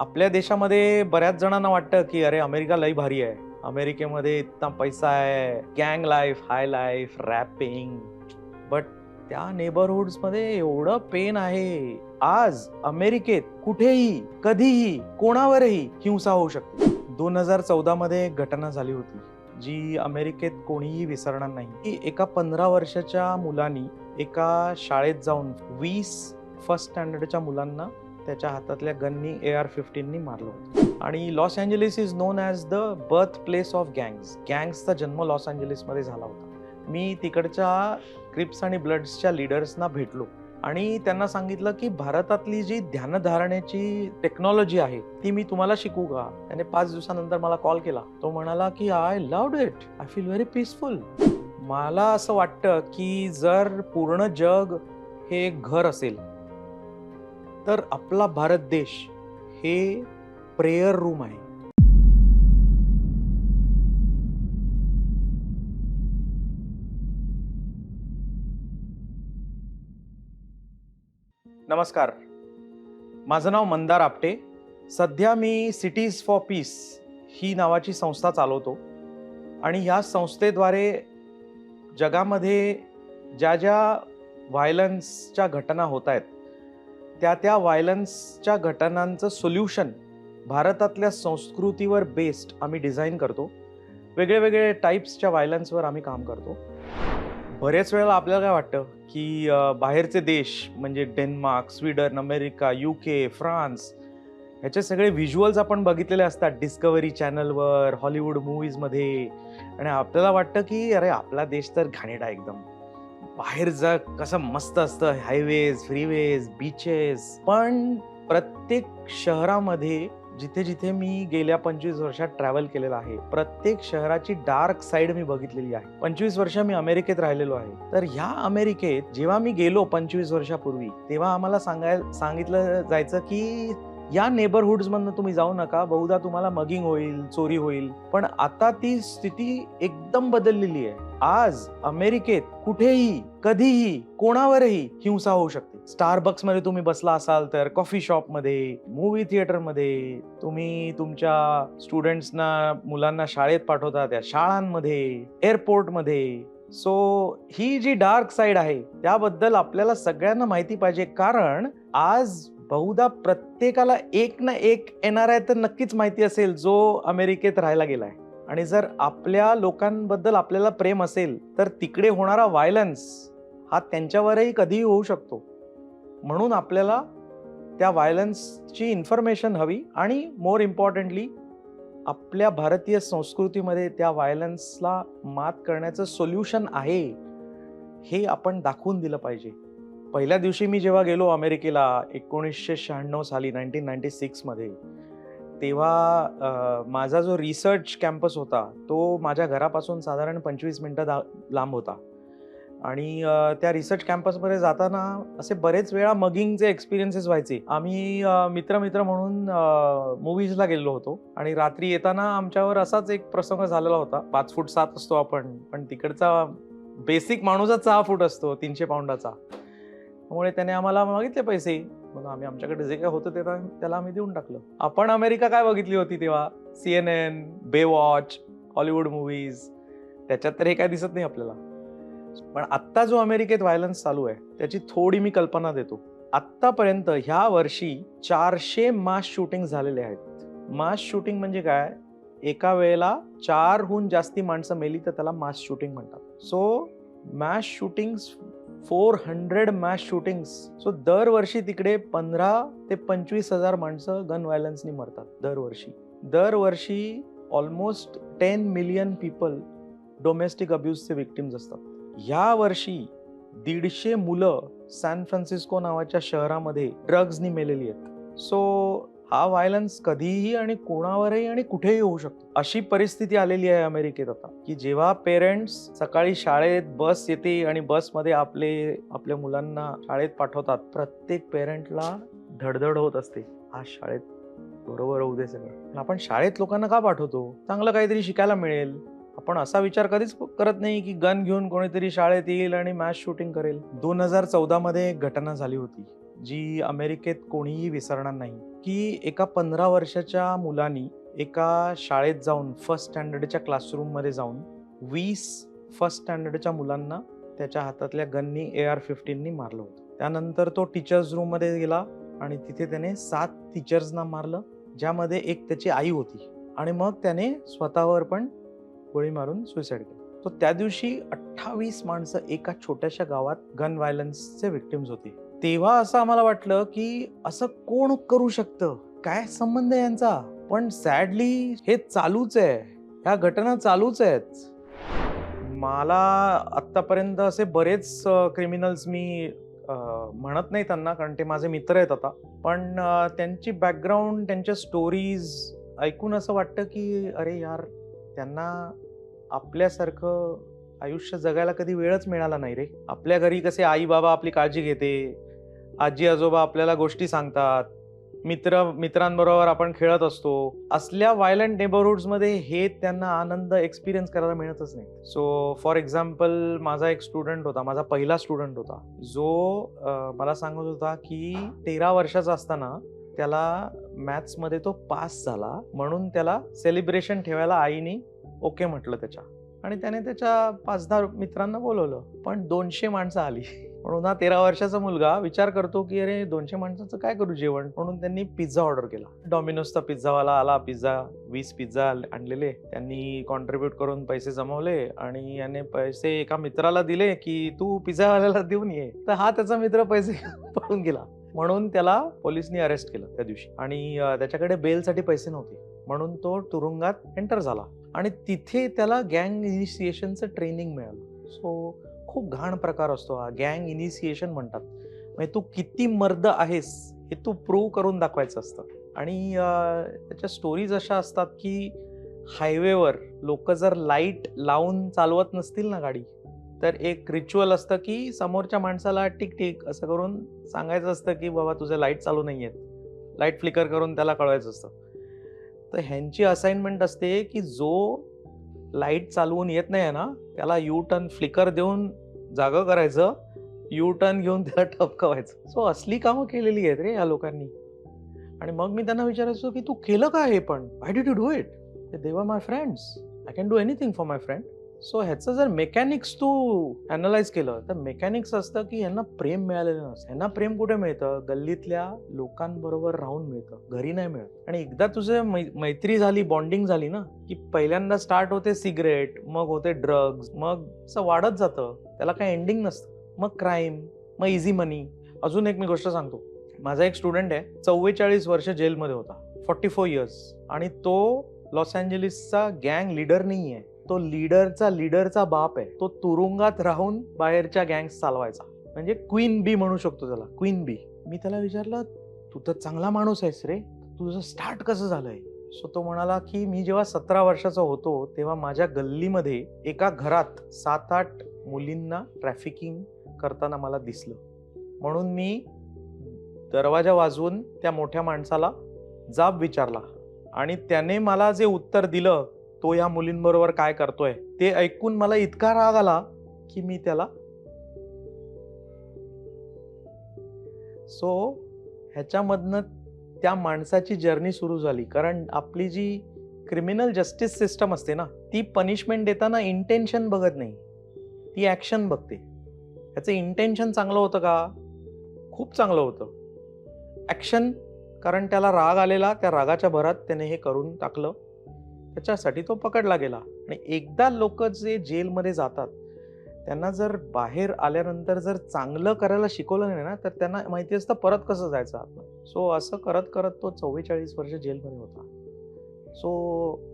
आपल्या देशामध्ये बऱ्याच जणांना वाटतं की अरे अमेरिका लई भारी आहे. अमेरिकेमध्ये इतका पैसा आहे. गँग life high life rapping but त्या नेबरहुड्समध्ये एवढं पेन आहे. आज अमेरिकेत कुठेही कधीही कोणावरही हिंसा होऊ शकते. दोन हजार चौदा मध्ये घटना झाली होती जी अमेरिकेत कोणीही विसरणार नाही. की एका पंधरा वर्षाच्या मुलांनी एका शाळेत जाऊन वीस फर्स्ट स्टँडर्डच्या मुलांना त्याच्या हातातल्या गननी ए आर फिफ्टीननी मारलं होतं. आणि Los Angeles is known as the birth place of gangs. गँग्सचा जन्म लॉस एंजलिसमध्ये झाला होता. मी तिकडच्या क्रिप्स आणि ब्लड्सच्या लिडर्सना भेटलो. आणि त्यांना सांगितलं की भारतातली जी ध्यानधारणेची टेक्नॉलॉजी आहे ती मी तुम्हाला शिकू का? त्याने पाच दिवसानंतर मला कॉल केला. तो म्हणाला की I loved it. I feel very peaceful. मला असं वाटतं की जर पूर्ण जग हे एक घर असेल तर आपला भारत देश हे प्रेयर रूम आहे. नमस्कार. माझं नाव मंदार आपटे. सध्या मी सिटीज फॉर पीस ही नावाची संस्था चालवतो. आणि या संस्थेद्वारे जगामध्ये ज्या ज्या व्हायलन्सच्या घटना होत आहेत त्या त्या व्हायलन्सच्या घटनांचं सोल्युशन भारतातल्या संस्कृतीवर बेस्ड आम्ही डिझाईन करतो. वेगळे वेगळे टाईप्सच्या व्हायलन्सवर आम्ही काम करतो. बरेच वेळेला आपल्याला काय वाटतं की बाहेरचे देश म्हणजे Denmark Sweden America U K France ह्याचे सगळे व्हिज्युअल्स आपण बघितलेले असतात डिस्कवरी चॅनलवर हॉलिवूड मूवीजमध्ये आणि आपल्याला वाटतं की अरे आपला देश तर घाणेडा एकदम. बाहेर जग कसं मस्त असतं. हायवेज फ्रीवेज बीचेस पण प्रत्येक शहरामध्ये जिथे जिथे मी गेल्या पंचवीस वर्षात ट्रॅव्हल केलेला आहे प्रत्येक शहराची डार्क साईड मी बघितलेली आहे. पंचवीस वर्ष मी अमेरिकेत राहिलेलो आहे. तर ह्या अमेरिकेत जेव्हा मी गेलो पंचवीस वर्षापूर्वी तेव्हा आम्हाला सांगायला सांगितलं जायचं की या नेबरहुड्स मधनं तुम्ही जाऊ नका. बहुधा तुम्हाला मगिंग होईल चोरी होईल. पण आता ती स्थिती एकदम बदललेली आहे. आज अमेरिकेत कुठेही कधीही कोणावरही हिंसा होऊ शकते. स्टारबक्समध्ये तुम्ही बसला असाल तर कॉफी शॉपमध्ये मूवी थिएटरमध्ये तुम्ही तुमच्या स्टुडंट्सना मुलांना शाळेत पाठवता त्या शाळांमध्ये एअरपोर्टमध्ये सो ही जी डार्क साईड आहे त्याबद्दल आपल्याला सगळ्यांना माहिती पाहिजे. कारण आज बहुधा प्रत्येकाला एक ना एक येणार आहे तर नक्कीच माहिती असेल जो अमेरिकेत राहायला गेलाय. आणि जर आपल्या लोकांबद्दल आपल्याला प्रेम असेल तर तिकडे होणारा व्हायलन्स हा त्यांच्यावरही कधीही होऊ शकतो. म्हणून आपल्याला त्या व्हायलन्सची इन्फॉर्मेशन हवी आणि मोर इम्पॉर्टंटली आपल्या भारतीय संस्कृतीमध्ये त्या व्हायलन्सला मात करण्याचं सोल्युशन आहे हे आपण दाखवून दिलं पाहिजे. पहिल्या दिवशी मी जेव्हा गेलो अमेरिकेला एकोणीसशे शहाण्णव साली नाईन्टीन नाईन्टी सिक्समध्ये तेव्हा माझा जो रिसर्च कॅम्पस होता तो माझ्या घरापासून साधारण पंचवीस मिनटं दा लांब होता. आणि त्या रिसर्च कॅम्पसमध्ये जाताना असे बरेच वेळा मगिंगचे एक्सपिरियन्सेस व्हायचे. आम्ही मित्र मित्र म्हणून मूवीजला गेलो होतो. आणि रात्री येताना आमच्यावर असाच एक प्रसंग झालेला होता. पाच फूट सात असतो आपण पण तिकडचा बेसिक माणूसच सहा फूट असतो तीनशे पाऊंडाचा त्यामुळे त्याने आम्हाला मागितले पैसे. म्हणून आम्ही आमच्याकडे जे काय होतं ते त्याला आम्ही देऊन टाकलं. आपण अमेरिका काय बघितली होती तेव्हा? C N N Baywatch Hollywood movies त्याच्यात तर हे काय दिसत नाही आपल्याला. पण आत्ता जो अमेरिकेत व्हायलन्स चालू आहे त्याची थोडी मी कल्पना देतो. आत्तापर्यंत ह्या वर्षी चारशे मास शूटिंग झालेले आहेत. मास शूटिंग म्हणजे काय? एका वेळेला चारहून जास्ती माणसं मेली तर त्याला मास शूटिंग म्हणतात. So mass shooting four hundred mass shootings so दरवर्षी तिकडे पंधरा ते पंचवीस हजार माणसं गन व्हायलन्सनी मरतात दरवर्षी. दरवर्षी almost ten million people domestic अब्युजचे victims असतात. ह्या वर्षी दीडशे मुलं सॅन फ्रान्सिस्को नावाच्या शहरामध्ये ड्रग्जनी मेलेली आहेत. सो हा व्हायलन्स कधीही आणि कोणावरही आणि कुठेही होऊ शकतो. अशी परिस्थिती आलेली आहे अमेरिकेत आता की जेव्हा पेरेंट्स सकाळी शाळेत बस येते आणि बसमध्ये आपले आपल्या मुलांना शाळेत पाठवतात प्रत्येक पेरेंटला धडधड होत असते. आज शाळेत बरोबर होऊ दे सगळं. आपण शाळेत लोकांना का पाठवतो? चांगलं काहीतरी शिकायला मिळेल. आपण असा विचार कधीच करत नाही की गन घेऊन कोणीतरी शाळेत येईल आणि मॅच शूटिंग करेल. दोन हजार चौदामध्ये एक घटना झाली होती जी अमेरिकेत कोणीही विसरणार नाही. की एका पंधरा वर्षाच्या मुलानी एका शाळेत जाऊन फर्स्ट स्टँडर्डच्या क्लासरूममध्ये जाऊन वीस फर्स्ट स्टँडर्डच्या मुलांना त्याच्या हातातल्या गननी ए आर फिफ्टीननी मारलं होतं. त्यानंतर तो टीचर्स रूममध्ये गेला आणि तिथे त्याने सात टीचर्सना मारलं ज्यामध्ये एक त्याची आई होती. आणि मग त्याने स्वतःवर पण गोळी मारून सुसाईड केली. तो त्या दिवशी अठ्ठावीस माणसं एका छोट्याशा गावात गन व्हायलन्सचे विक्टिम्स होते. तेव्हा असं आम्हाला वाटलं की असं कोण करू शकतं? काय संबंध आहे यांचा? पण सॅडली हे चालूच आहे. ह्या घटना चालूच आहेत. मला आत्तापर्यंत असे बरेच क्रिमिनल्स मी म्हणत नाही त्यांना कारण ते माझे मित्र आहेत आता. पण त्यांची बॅकग्राऊंड त्यांच्या स्टोरीज ऐकून असं वाटतं की अरे यार त्यांना आपल्यासारखं आयुष्य जगायला कधी वेळच मिळाला नाही रे. आपल्या घरी कसे आई बाबा आपली काळजी घेते आजी आजोबा आपल्याला गोष्टी सांगतात. मित्र मित्रांबरोबर आपण खेळत असतो. असल्या व्हायलंट नेबरहुड्समध्ये हे त्यांना आनंद एक्सपिरियन्स करायला मिळतच नाही. सो फॉर एक्झाम्पल माझा एक स्टुडंट होता माझा पहिला स्टुडंट होता. जो मला सांगत होता की तेरा वर्षाचा असताना त्याला मॅथ्समध्ये तो पास झाला. म्हणून त्याला सेलिब्रेशन ठेवायला आईनी ओके म्हटलं त्याच्या. आणि त्याने त्याच्या पाच दहा मित्रांना बोलवलं. पण दोनशे माणसं आली. म्हणून हा तेरा वर्षाचा मुलगा विचार करतो की अरे दोनशे माणसाचं काय करू जेवण? म्हणून त्यांनी पिझ्झा ऑर्डर केला. डॉमिनोजचा पिझ्झावाला आला पिझ्झा वीस पिझ्झा आणलेले. त्यांनी कॉन्ट्रीब्युट करून पैसे जमवले आणि याने पैसे एका मित्राला दिले की तू पिझ्झावाल्याला देऊन ये. तर हा त्याचा मित्र पैसे पळून गेला. म्हणून त्याला पोलिसनी अरेस्ट केलं त्या दिवशी. आणि त्याच्याकडे बेलसाठी पैसे नव्हते. म्हणून तो तुरुंगात एंटर झाला. आणि तिथे त्याला गँग इनिशिएशनचं ट्रेनिंग मिळालं. सो खूप घाण प्रकार असतो. हा गँग इनिशिएशन म्हणतात. म्हणजे तू किती मर्द आहेस हे तू प्रूव्ह करून दाखवायचं असतं. आणि त्याच्या स्टोरीज अशा असतात की हायवेवर लोक जर लाइट लावून चालवत नसतील ना गाडी तर एक रिच्युअल असतं की समोरच्या माणसाला टिक टिक असं करून सांगायचं असतं की बाबा तुझे लाइट चालू नाही आहेत लाइट फ्लिकर करून त्याला कळवायचं असतं. तर ह्यांची असाइनमेंट असते की जो लाइट चालवून येत नाही ना त्याला यू टर्न फ्लिकर देऊन जागं करायचं यू टर्न घेऊन त्याला ठपकवायचं. सो असली कामं केलेली आहेत रे या लोकांनी. आणि मग मी त्यांना विचारायचो की तू केलं का हे पण? I did you do it देवा my friends I can do anything for my friend so ह्याचं जर मेकॅनिक्स तू अनालाइज केलं तर मेकॅनिक्स असतं की यांना प्रेम मिळालेलं नसतं. यांना प्रेम कुठे मिळतं? गल्लीतल्या लोकांबरोबर राहून मिळतं घरी नाही मिळत. आणि एकदा तुझं मै- मैत्री झाली बॉन्डिंग झाली ना की पहिल्यांदा स्टार्ट होते सिगरेट मग होते ड्रग्ज मग असं वाढत जातं. त्याला काही एंडिंग नसतं. मग क्राईम मग इझी मनी अजून एक मी गोष्ट सांगतो. माझा एक स्टुडंट आहे चव्वेचाळीस वर्ष जेलमध्ये होता फॉर्टी फोर इयर्स आणि तो लॉस एंजलिसचा गँग लीडर नाही आहे तो लीडरचा लीडरचा बाप आहे तो तुरुंगात राहून बाहेरच्या गँग्स चालवायचा. म्हणजे क्वीन बी म्हणू शकतो त्याला क्वीन बी मी त्याला विचारलं तू तर चांगला माणूस आहेस रे. तुझं स्टार्ट कसं झालंय? सो तो म्हणाला की मी जेव्हा सतरा वर्षाचा होतो तेव्हा माझ्या गल्लीमध्ये एका घरात सात आठ मुलींना ट्रॅफिकिंग करताना मला दिसलं. म्हणून मी दरवाजा वाजवून त्या मोठ्या माणसाला जाब विचारला आणि त्याने मला जे उत्तर दिलं तो या मुलींबरोबर काय करतोय? ते ऐकून मला इतका राग आला की मी त्याला सो ह्याच्यामधनं त्या माणसाची जर्नी सुरू झाली. कारण आपली जी क्रिमिनल जस्टिस सिस्टम असते ना ती पनिशमेंट देताना इंटेन्शन बघत नाही. ती ॲक्शन बघते. ह्याचं इंटेन्शन चांगलं होतं का? खूप चांगलं होतं. ॲक्शन कारण त्याला राग आलेला त्या रागाच्या भरात त्याने हे करून टाकलं. त्याच्यासाठी तो पकडला गेला. आणि एकदा लोक जे जेलमध्ये जातात त्यांना जर बाहेर आल्यानंतर जर चांगलं करायला शिकवलं नाही ना तर त्यांना माहिती असतं परत कसं जायचं आपण सो असं करत करत तो चव्वेचाळीस वर्ष जेलमध्ये होता. सो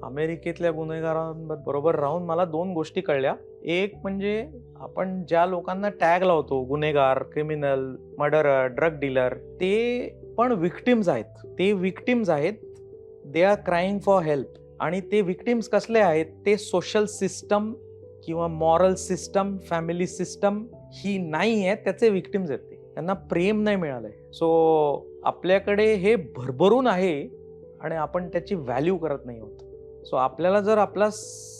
अमेरिकेतल्या गुन्हेगारांबरोबर राहून मला दोन गोष्टी कळल्या. एक म्हणजे आपण ज्या लोकांना टॅग लावतो गुन्हेगार क्रिमिनल मर्डरर ड्रग डीलर ते पण विक्टिम्स आहेत. ते विक्टिम्स आहेत. They are crying for help आणि ते विक्टिम्स कसले आहेत? ते सोशल सिस्टम किंवा मॉरल सिस्टम फॅमिली सिस्टम ही नाही आहे त्याचे विक्टिम्स आहेत ते. त्यांना प्रेम नाही मिळालंय. सो आपल्याकडे हे भरभरून आहे आणि आपण त्याची व्हॅल्यू करत नाही आहोत. सो आपल्याला जर आपला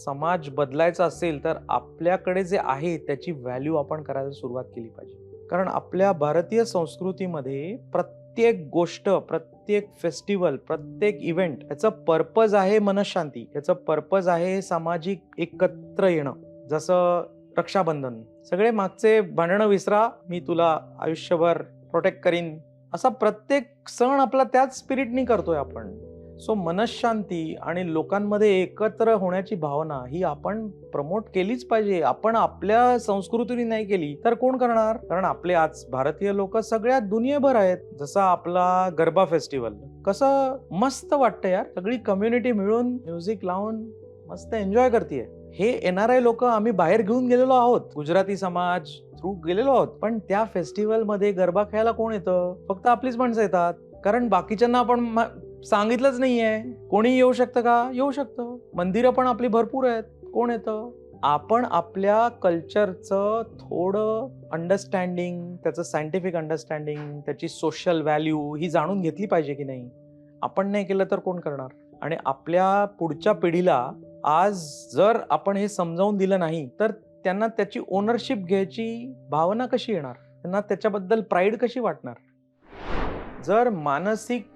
समाज बदलायचा असेल तर आपल्याकडे जे आहे त्याची व्हॅल्यू आपण करायला सुरुवात केली पाहिजे. कारण आपल्या भारतीय संस्कृतीमध्ये प्रत्येक प्रत्येक गोष्ट प्रत्येक फेस्टिवल प्रत्येक इव्हेंट याचं पर्पज आहे मनशांती. याचं पर्पज आहे सामाजिक एकत्र येणं. जसं रक्षाबंधन. सगळे मागचे भांडणं विसरा. मी तुला आयुष्यभर प्रोटेक्ट करीन. असा प्रत्येक सण आपला त्याच स्पिरिटनी करतोय आपण. सो मनशांती आणि लोकांमध्ये एकत्र होण्याची भावना ही आपण प्रमोट केलीच पाहिजे. आपण आपल्या संस्कृतीने नाही केली तर कोण करणार? कारण आपले आज भारतीय लोक सगळ्यात दुनियाभर आहेत. जसा आपला गरबा फेस्टिवल. कसं मस्त वाटतं यार. सगळी कम्युनिटी मिळून म्युझिक लावून मस्त एन्जॉय करते हे येणारे लोक आम्ही बाहेर घेऊन गेलेलो आहोत. गुजराती समाज थ्रू गेलेलो आहोत. पण त्या फेस्टिवलमध्ये गरबा खेळायला कोण येतं? फक्त आपलीच माणसं येतात. कारण बाकीच्यांना आपण सांगितलंच सांगितलंच नाहीये. कोणी येऊ शकतं का? येऊ शकतं. मंदिरं पण आपली भरपूर आहेत. कोण येतं? आपण आपल्या कल्चरचं थोडं अंडरस्टँडिंग त्याचं सायंटिफिक अंडरस्टँडिंग त्याची सोशल व्हॅल्यू ही जाणून घेतली पाहिजे की नाही? आपण नाही केलं तर कोण करणार? आणि आपल्या पुढच्या पिढीला आज जर आपण हे समजावून दिलं नाही तर त्यांना त्याची ओनरशिप घ्यायची भावना कशी येणार? त्यांना त्याच्याबद्दल प्राईड कशी वाटणार? जर मानसिक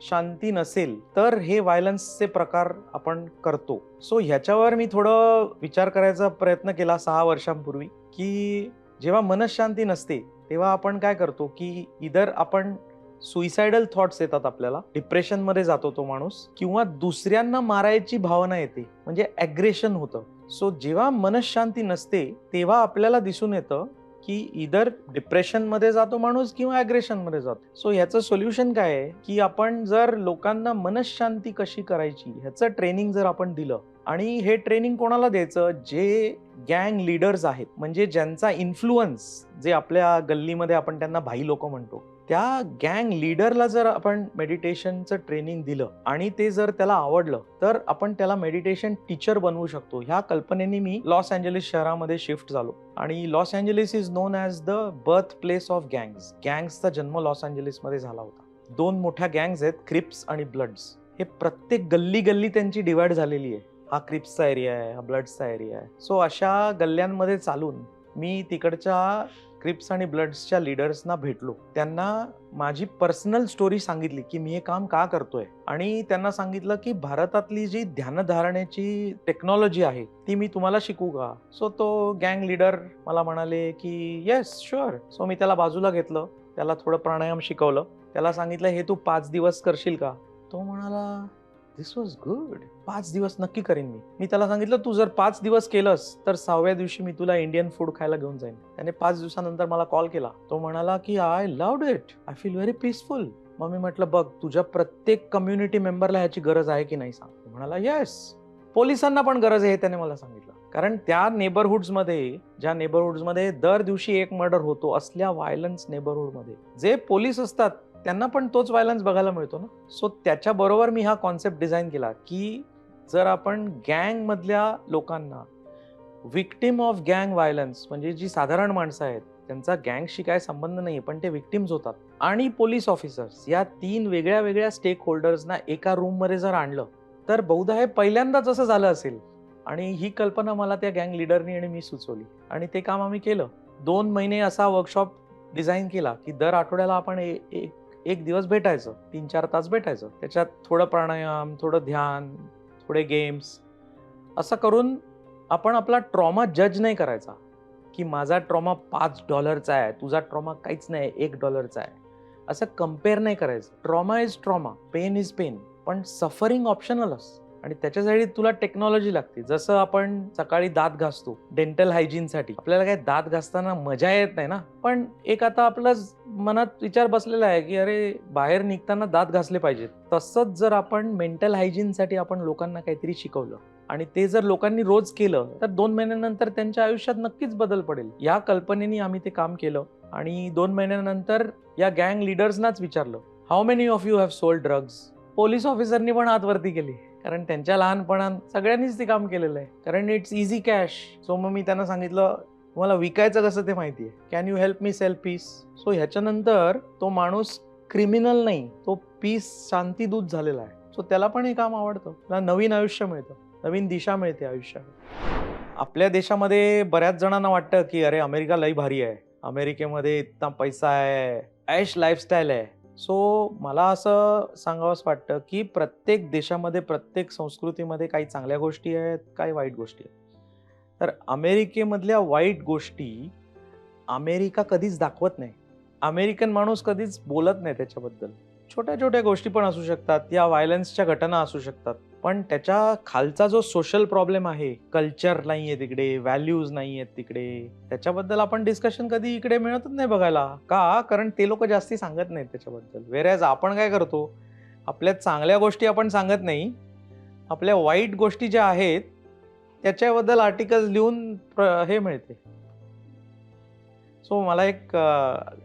शांती नसेल तर हे व्हायलन्सचे प्रकार आपण करतो. सो ह्याच्यावर मी थोडं विचार करायचा प्रयत्न केला सहा वर्षांपूर्वी की जेव्हा मनशांती नसते तेव्हा आपण काय करतो की इधर आपण सुइसायडल थॉट्स येतात आपल्याला डिप्रेशनमध्ये जातो तो माणूस किंवा दुसऱ्यांना मारायची भावना येते म्हणजे ॲग्रेशन होतं. सो जेव्हा मनशांती नसते तेव्हा आपल्याला दिसून येतं की इधर डिप्रेशनमध्ये जातो माणूस किंवा ॲग्रेशनमध्ये जातो. सो ह्याचं सोल्युशन काय आहे? की आपण जर लोकांना मनशांती कशी करायची ह्याचं ट्रेनिंग जर आपण दिलं आणि हे ट्रेनिंग कोणाला द्यायचं? जे गँग लीडर्स आहेत. म्हणजे ज्यांचा इन्फ्लुअन्स जे आपल्या गल्लीमध्ये आपण त्यांना भाई लोक म्हणतो. त्या गँग लीडरला जर आपण मेडिटेशनचं ट्रेनिंग दिलं आणि ते जर त्याला आवडलं तर आपण त्याला मेडिटेशन टीचर बनवू शकतो. ह्या कल्पनेने मी लॉस एंजलिस शहरामध्ये शिफ्ट झालो. आणि Los Angeles is known as the birth place of gangs. गँग्सचा जन्म लॉस एंजलिसमध्ये झाला होता. दोन मोठ्या गँग्स आहेत क्रिप्स आणि ब्लड्स. हे प्रत्येक गल्ली गल्ली त्यांची डिवाइड झालेली आहे. हा क्रिप्सचा एरिया आहे हा ब्लड्सचा एरिया आहे. सो अशा गल्ल्यांमध्ये चालून मी तिकडच्या क्रिप्स आणि ब्लड्सच्या लिडर्सना भेटलो. त्यांना माझी पर्सनल स्टोरी सांगितली की मी हे काम का करतोय? आणि त्यांना सांगितलं की भारतातली जी ध्यानधारणेची टेक्नॉलॉजी आहे ती मी तुम्हाला शिकू का? सो तो गँग लीडर मला म्हणाले की येस शुअर सो मी त्याला बाजूला घेतलं. त्याला थोडं प्राणायाम शिकवलं. त्याला सांगितलं हे तू पाच दिवस करशील का? तो म्हणाला दिस वॉज गुड पाच दिवस नक्की करीन मी. मी त्याला सांगितलं तू जर पाच दिवस केलंस तर सहाव्या दिवशी मी तुला इंडियन फूड खायला घेऊन जाईन. त्याने पाच दिवसानंतर मला कॉल केला. तो म्हणाला की I loved it I feel very peaceful मग मी म्हटलं बघ तुझ्या प्रत्येक कम्युनिटी मेंबरला ह्याची गरज आहे की नाही सांग. म्हणाला येस पोलिसांना पण गरज आहे त्याने मला सांगितलं. कारण त्या नेबरहुड्समध्ये ज्या नेबरहुड्समध्ये दर दिवशी एक मर्डर होतो असल्या व्हायलन्स नेबरहुडमध्ये जे पोलीस असतात त्यांना पण तोच व्हायलन्स बघायला मिळतो ना. सो त्याच्याबरोबर मी हा कॉन्सेप्ट डिझाईन केला की जर आपण गँगमधल्या लोकांना विक्टिम ऑफ गँग व्हायलन्स म्हणजे जी साधारण माणसं आहेत त्यांचा गँगशी काय संबंध नाही पण ते विक्टिम्स होतात. आणि पोलीस ऑफिसर्स या तीन वेगळ्या वेगळ्या स्टेक होल्डर्सना एका रूममध्ये जर आणलं तर बहुधा हे पहिल्यांदाच असं झालं असेल. आणि ही कल्पना मला त्या गँग लिडरनी आणि मी सुचवली. आणि ते काम आम्ही केलं. दोन महिने असा वर्कशॉप डिझाईन केला की दर आठवड्याला आपण ए- एक एक दिवस भेटायचं तीन चार तास भेटायचं. त्याच्यात थोडं प्राणायाम थोडं ध्यान थोडे गेम्स असं करून आपण आपला ट्रॉमा जज नाही करायचा की माझा ट्रॉमा पाच डॉलरचा आहे तुझा ट्रॉमा काहीच नाही एक डॉलरचा आहे. असं कंपेअर नाही करायचं. Trauma is trauma pain is pain पण सफरिंग ऑप्शनल असतं आणि त्याच्यासाठी तुला टेक्नॉलॉजी लागते. जसं आपण सकाळी दात घासतो डेंटल हायजीनसाठी आपल्याला काय दात घासताना मजा येत नाही ना? पण एक आता आपला मनात विचार बसलेला आहे की अरे बाहेर निघताना दात घासले पाहिजेत. तसंच जर आपण मेंटल हायजीनसाठी आपण लोकांना काहीतरी शिकवलं आणि ते जर लोकांनी रोज केलं तर दोन महिन्यानंतर त्यांच्या आयुष्यात नक्कीच बदल पडेल. या कल्पनेने आम्ही ते काम केलं आणि दोन महिन्यानंतर या गँग लिडर्सनाच विचारलं. How many of you have sold drugs police ऑफिसरनी पण हात वरती केली. कारण त्यांच्या लहानपणात सगळ्यांनीच ते काम केलेलं आहे. कारण इट्स इझी कॅश सो मग मी त्यांना सांगितलं तुम्हाला विकायचं कसं ते माहिती आहे? Can you help me sell peace so ह्याच्यानंतर तो माणूस क्रिमिनल नाही तो पीस शांतीदूत झालेला आहे. सो त्याला पण हे काम आवडतं. त्याला नवीन आयुष्य मिळतं. नवीन दिशा मिळते आयुष्यात. आपल्या देशामध्ये बऱ्याच जणांना वाटतं की अरे अमेरिका लई भारी आहे. अमेरिकेमध्ये इतका पैसा आहे. ऐश लाईफस्टाईल आहे. सो मला असं सांगावंसं वाटतं की प्रत्येक देशामध्ये प्रत्येक संस्कृतीमध्ये काही चांगल्या गोष्टी आहेत काही वाईट गोष्टी आहेत. तर अमेरिकेमधल्या वाईट गोष्टी अमेरिका कधीच दाखवत नाही. अमेरिकन माणूस कधीच बोलत नाही त्याच्याबद्दल. छोट्या छोट्या गोष्टी पण असू शकतात या व्हायलन्सच्या घटना असू शकतात. पण त्याच्या खालचा जो सोशल प्रॉब्लेम आहे कल्चर नाहीये तिकडे व्हॅल्यूज नाही आहेत तिकडे त्याच्याबद्दल आपण डिस्कशन कधी इकडे मिळतच नाही बघायला. का? कारण ते लोक जास्ती सांगत नाहीत त्याच्याबद्दल. वेरॅज आपण काय करतो आपल्या चांगल्या गोष्टी आपण सांगत नाही. आपल्या वाईट गोष्टी ज्या आहेत त्याच्याबद्दल आर्टिकल्स लिहून प्र- हे मिळते. सो मला एक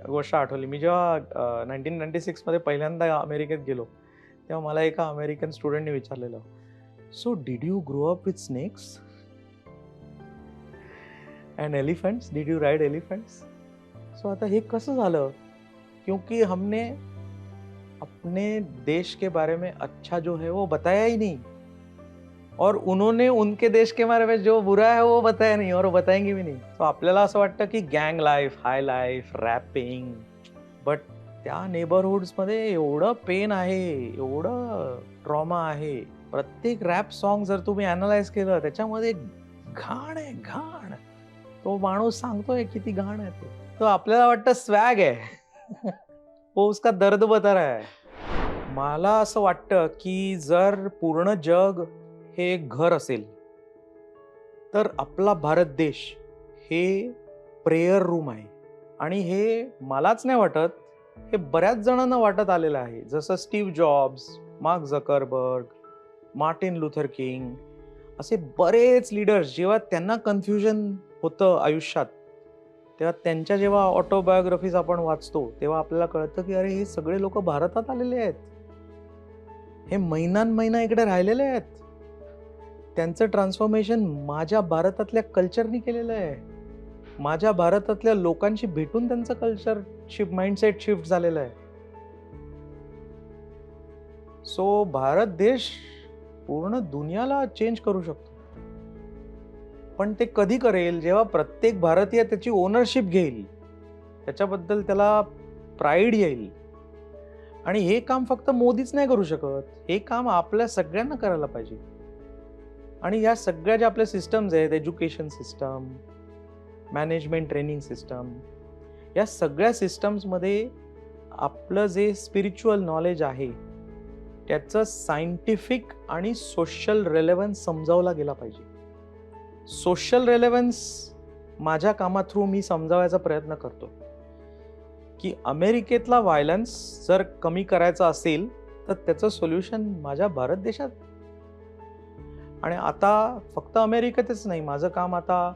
गोष्ट आठवली. मी जेव्हा नाईन्टीन नाईन्टी सिक्समध्ये पहिल्यांदा अमेरिकेत गेलो तेव्हा मला एका अमेरिकन स्टुडंटने विचारलेलं. So did you grow up with snakes and elephants did you ride elephants so आता हे कसं झालं? क्योंकि हमने अपने देश के बारे में अच्छा जो है, वो बताया ही नहीं. और उन्होंने उनके देश के बारे में जो बुरा है, वो बताया नहीं और वो बताएँगे भी नाही. सो आपल्याला असं वाटतं की गँग लाईफ हाय बट त्या नेबरहुड्समध्ये एवढं पेन आहे एवढं ट्रॉमा आहे. प्रत्येक रॅप सॉन्ग जर तुम्ही अनालाइज केलं त्याच्यामध्ये घाण आहे घाण. तो माणूस सांगतोय किती घाण आहे तो. तो आपल्याला वाटतं स्वॅग आहे. तो उसका दर्द बतर आहे मला असं वाटतं की जर पूर्ण जग हे एक घर असेल तर आपला भारत देश हे प्रेयर रूम आहे. आणि हे मलाच नाही वाटत हे बऱ्याच जणांना वाटत आलेलं आहे. जसं Steve Jobs Mark Zuckerberg Martin Luther King असे बरेच लीडर्स जेव्हा त्यांना कन्फ्युजन होतं आयुष्यात तेव्हा त्यांच्या जेव्हा ऑटोबायोग्राफीज आपण वाचतो तेव्हा आपल्याला कळतं की अरे हे सगळे लोक भारतात आलेले आहेत. हे महिनान महिना इकडे राहिलेले आहेत. त्यांचं ट्रान्सफॉर्मेशन माझ्या भारतातल्या कल्चरनी केलेलं आहे. माझ्या भारतातल्या लोकांशी भेटून त्यांचं कल्चर शिफ्ट माइंडसेट शिफ्ट झालेलं आहे. सो भारत देश पूर्ण दुनियाला चेंज करू शकतो. पण ते कधी करेल? जेव्हा प्रत्येक भारतीय त्याची ओनरशिप घेईल त्याच्याबद्दल त्याला प्राईड येईल. आणि हे काम फक्त मोदीच नाही करू शकत. हे काम आपल्या सगळ्यांना करायला पाहिजे. आणि या सगळ्या ज्या आपल्या सिस्टम्स आहेत education system management training system या सगळ्या सिस्टम्समध्ये आपलं जे स्पिरिच्युअल नॉलेज आहे त्याचं सायंटिफिक आणि सोशल रेलेवन्स समजावला गेला पाहिजे. सोशल रेलेवन्स माझ्या कामा थ्रू मी समजावायचा प्रयत्न करतो. की अमेरिकेतला व्हायलन्स जर कमी करायचा असेल तर त्याचं सोल्युशन माझ्या भारत देशात. आणि आता फक्त अमेरिकेतच नाही माझं काम आता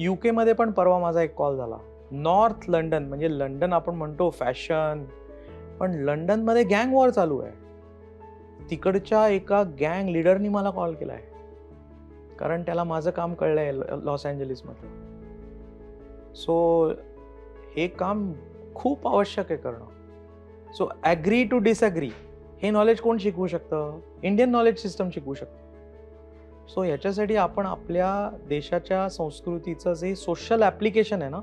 यू केमध्ये पण परवा माझा एक कॉल झाला. नॉर्थ लंडन म्हणजे लंडन आपण म्हणतो फॅशन पण लंडनमध्ये गँग वॉर चालू आहे. तिकडच्या एका गँग लिडरनी मला कॉल केला आहे कारण त्याला माझं काम कळलं आहे लॉस एंजलिसमध्ये सो हे काम खूप आवश्यक आहे करणं. सो ॲग्री टू डिसॲग्री हे नॉलेज कोण शिकवू शकतं? इंडियन नॉलेज सिस्टम शिकवू शकतं. सो याच्यासाठी आपण आपल्या देशाच्या संस्कृतीचं जे सोशल ॲप्लिकेशन आहे ना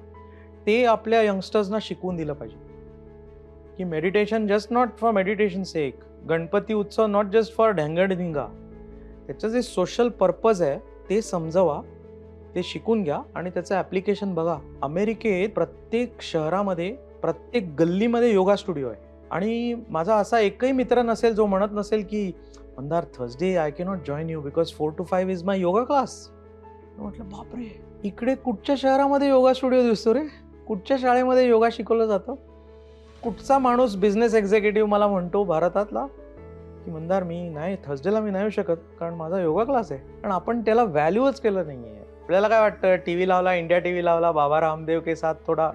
ते आपल्या यंगस्टर्सना शिकवून दिलं पाहिजे. की meditation just not for meditation sake Ganpati उत्सव नॉट जस्ट फॉर ढेंगडधिंगा. त्याचं जे सोशल पर्पज आहे ते समजवा ते शिकून घ्या आणि त्याचं ॲप्लिकेशन बघा. अमेरिकेत प्रत्येक शहरामध्ये प्रत्येक गल्लीमध्ये योगा स्टुडिओ आहे. आणि माझा असा एकही मित्र नसेल जो म्हणत नसेल की Mandar Thursday I cannot join you because four two five is my yoga class म्हटलं बापरे. इकडे कुठच्या शहरामध्ये योगा स्टुडिओ दिसतो रे? कुठच्या शाळेमध्ये योगा शिकवलं जातं? कुठचा माणूस बिझनेस एक्झिक्युटिव्ह मला म्हणतो भारतातला की मंदार मी नाही थर्सडेला मी नाही येऊ शकत कारण माझा योगा क्लास आहे. पण आपण त्याला व्हॅल्यूच केलं नाही आहे आपल्याला काय वाटतं? टी व्ही लावला इंडिया टी व्ही लावला बाबा रामदेव के साथ थोडा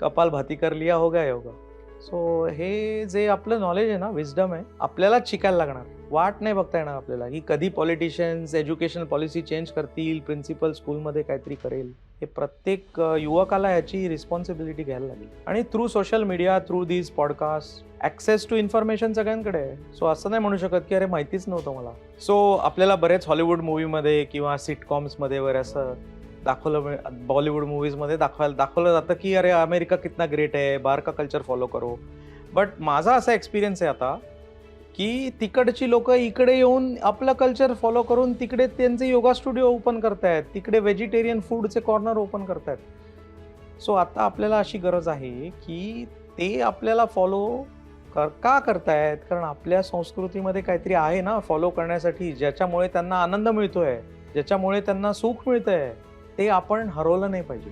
कपाल भाती कर लिया हो गया योगा सो हे जे आपलं नॉलेज आहे ना विजडम आहे आपल्यालाच शिकायला लागणार. वाट नाही बघता येणार आपल्याला. की कधी पॉलिटिशियन्स एज्युकेशन पॉलिसी चेंज करतील प्रिन्सिपल स्कूलमध्ये काहीतरी करेल हे प्रत्येक युवकाला याची रिस्पॉन्सिबिलिटी घ्यायला लागेल. आणि through social media through these podcast access to information सगळ्यांकडे आहे. सो असं नाही म्हणू शकत की अरे माहितीच नव्हतं मला. सो आपल्याला बरेच हॉलिवूड मूवीमध्ये किंवा सिटकॉम्समध्ये वगैरे असं दाखवलं बॉलिवूड मूवीजमध्ये दाखवायला दाखवलं जातं की अरे अमेरिका कितना ग्रेट आहे बार का कल्चर फॉलो करो. बट माझा असा एक्सपिरियन्स आहे आता की तिकडची लोक इकडे येऊन आपलं कल्चर फॉलो करून तिकडे त्यांचे योगा स्टुडिओ ओपन करतायत तिकडे व्हेजिटेरियन फूडचे कॉर्नर ओपन करतायत. सो आता आपल्याला अशी गरज आहे की ते आपल्याला फॉलो कर का करतायत? कारण आपल्या संस्कृतीमध्ये काहीतरी आहे ना फॉलो करण्यासाठी ज्याच्यामुळे त्यांना आनंद मिळतोय ज्याच्यामुळे त्यांना सुख मिळतंय ते आपण हरवलं नाही पाहिजे.